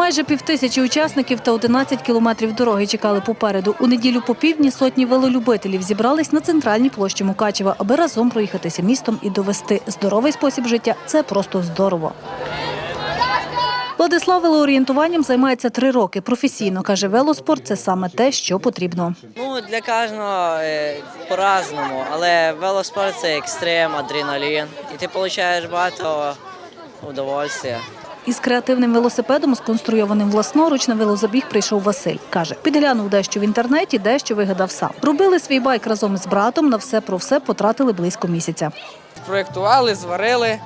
Майже півтисячі учасників та 11 кілометрів дороги чекали попереду. У неділю по півдні сотні велолюбителів зібрались на центральній площі Мукачева, аби разом проїхатися містом і довести здоровий спосіб життя. Це просто здорово. Владислав велоорієнтуванням займається три роки. Професійно каже, велоспорт це саме те, що потрібно. Ну, для кожного е, по-разному, але велоспорт це екстрем, адреналін. І ти отримуєш багато удовольствия. Із креативним велосипедом, сконструйованим власноруч на велозабіг, прийшов Василь. Каже, підглянув дещо в інтернеті, дещо вигадав сам. Робили свій байк разом із братом. На все про все потратили близько місяця. проєктували, зварили.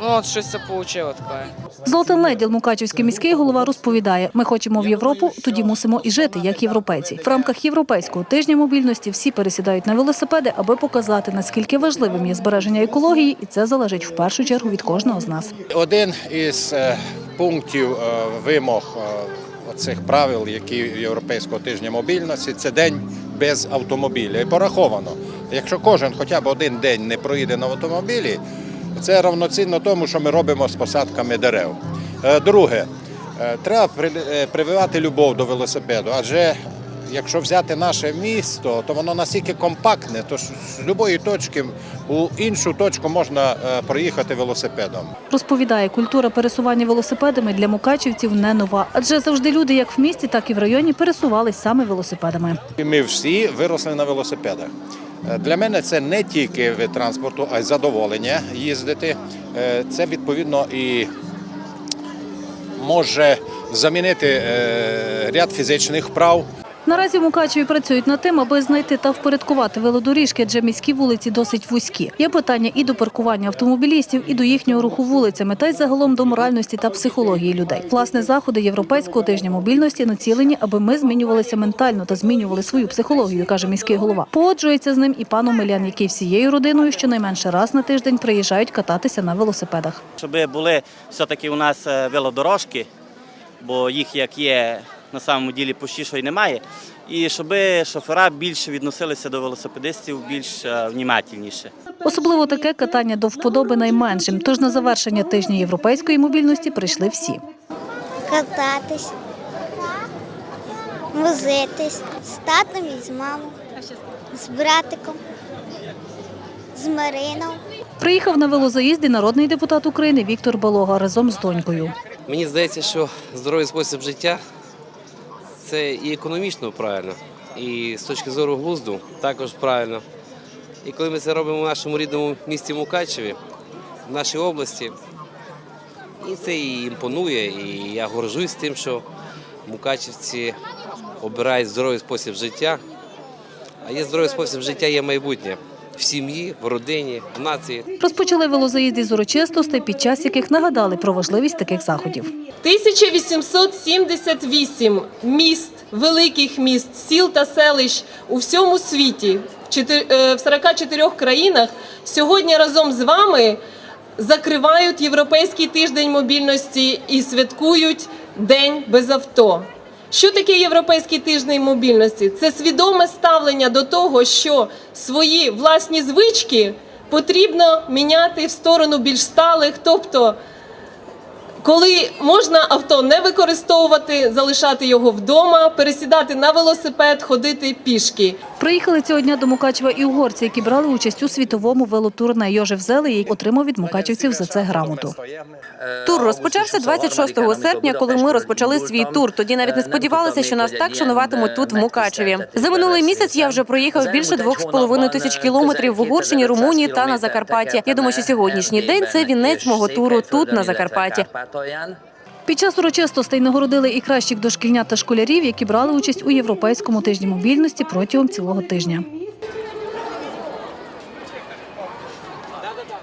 Ну, от щось це вийшло таке. Золотан Леділ, Мукачівський міський голова, розповідає: ми хочемо в Європу, тоді мусимо і жити як європейці. В рамках європейського тижня мобільності всі пересідають на велосипеди, аби показати наскільки важливим є збереження екології, і це залежить в першу чергу від кожного з нас. Один із е, пунктів е, вимог е, цих правил, які Європейського тижня мобільності, це день без автомобіля. І пораховано, якщо кожен хоча б один день не проїде на автомобілі, це равноцінно тому, що ми робимо з посадками дерев. Е, Друге, е, треба е, прививати любов до велосипеду, адже якщо взяти наше місто, то воно настільки компактне, то з будь-якої точки у іншу точку можна проїхати велосипедом. Розповідає, культура пересування велосипедами для мукачівців не нова, адже завжди люди, як в місті, так і в районі, пересувались саме велосипедами. Ми всі виросли на велосипедах. Е, Для мене це не тільки вид транспорту, а й задоволення їздити. Е, Це відповідно і може замінити е, ряд фізичних вправ. Наразі в Мукачеві працюють над тим, аби знайти та впорядкувати велодоріжки, адже міські вулиці досить вузькі. Є питання і до паркування автомобілістів, і до їхнього руху вулицями, та й загалом до моральності та психології людей. Власне, заходи Європейського тижня мобільності націлені, аби ми змінювалися ментально та змінювали свою психологію, каже міський голова. Погоджується з ним і пан Омелян, який всією родиною щонайменше раз на тиждень приїжджають кататися на велосипедах. щоб були все-таки у нас е, велодорожки, бо їх як є на самому ділі почти що й немає. І щоб шофера більше відносилися до велосипедистів більш е, внімательніше. Особливо таке катання до вподоби найменшим. Тож на завершення тижня європейської мобільності прийшли всі. кататись, возитись з татом і з мамою, з братиком, з Мариною. Приїхав на велозаїзді народний депутат України Віктор Балога разом з донькою. Мені здається, що здоровий спосіб життя це і економічно правильно, і з точки зору глузду також правильно. І коли ми це робимо в нашому рідному місті Мукачеві, в нашій області, і це і імпонує, і я горжусь тим, що мукачівці обирають здоровий спосіб життя. А є здоровий спосіб життя, є майбутнє в сім'ї, в родині, в нації. Розпочали велозаїзди з урочистостей, під час яких нагадали про важливість таких заходів. 1878 міст, великих міст, сіл та селищ у всьому світі, в чотир- е, в 44 країнах сьогодні разом з вами закривають Європейський тиждень мобільності і святкують День без авто. Що таке Європейський тиждень мобільності? Це свідоме ставлення до того, що свої власні звички потрібно міняти в сторону більш сталих, тобто коли можна авто не використовувати, залишати його вдома, пересідати на велосипед, ходити пішки. Приїхали цього дня до Мукачева і угорці, які брали участь у світовому велотурне. Йожев Зелий отримав від мукачівців за це грамоту. Тур розпочався 26 серпня, коли ми розпочали свій тур. Тоді навіть не сподівалися, що нас так шануватимуть тут в Мукачеві. За минулий місяць я вже проїхав більше двох з половиною тисяч кілометрів в Угорщині, Румунії та на Закарпатті. Я думаю, що сьогоднішній день це вінець мого туру тут на Закарпатті. Під час урочистостей нагородили і кращих дошкільнят та школярів, які брали участь у європейському тижні мобільності протягом цілого тижня.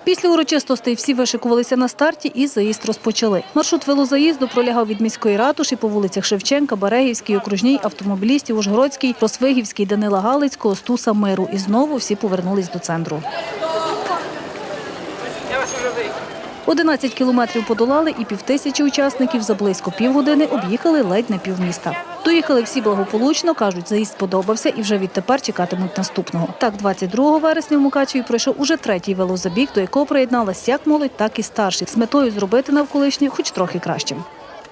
Після урочистостей всі вишикувалися на старті і заїзд розпочали. Маршрут велозаїзду пролягав від міської ратуші по вулицях Шевченка, Берегівській, Окружній, Автомобілістів, Ужгородській, Росвигівській, Данила Галицького, Стуса Миру. І знову всі повернулись до центру. 11 кілометрів подолали і півтисячі учасників за близько півгодини об'їхали ледь не півміста. Доїхали всі благополучно, кажуть, заїзд сподобався і вже відтепер чекатимуть наступного. Так, 22 вересня в Мукачеві пройшов уже третій велозабіг, до якого приєдналась як молодь, так і старші, з метою зробити навколишнє хоч трохи кращим.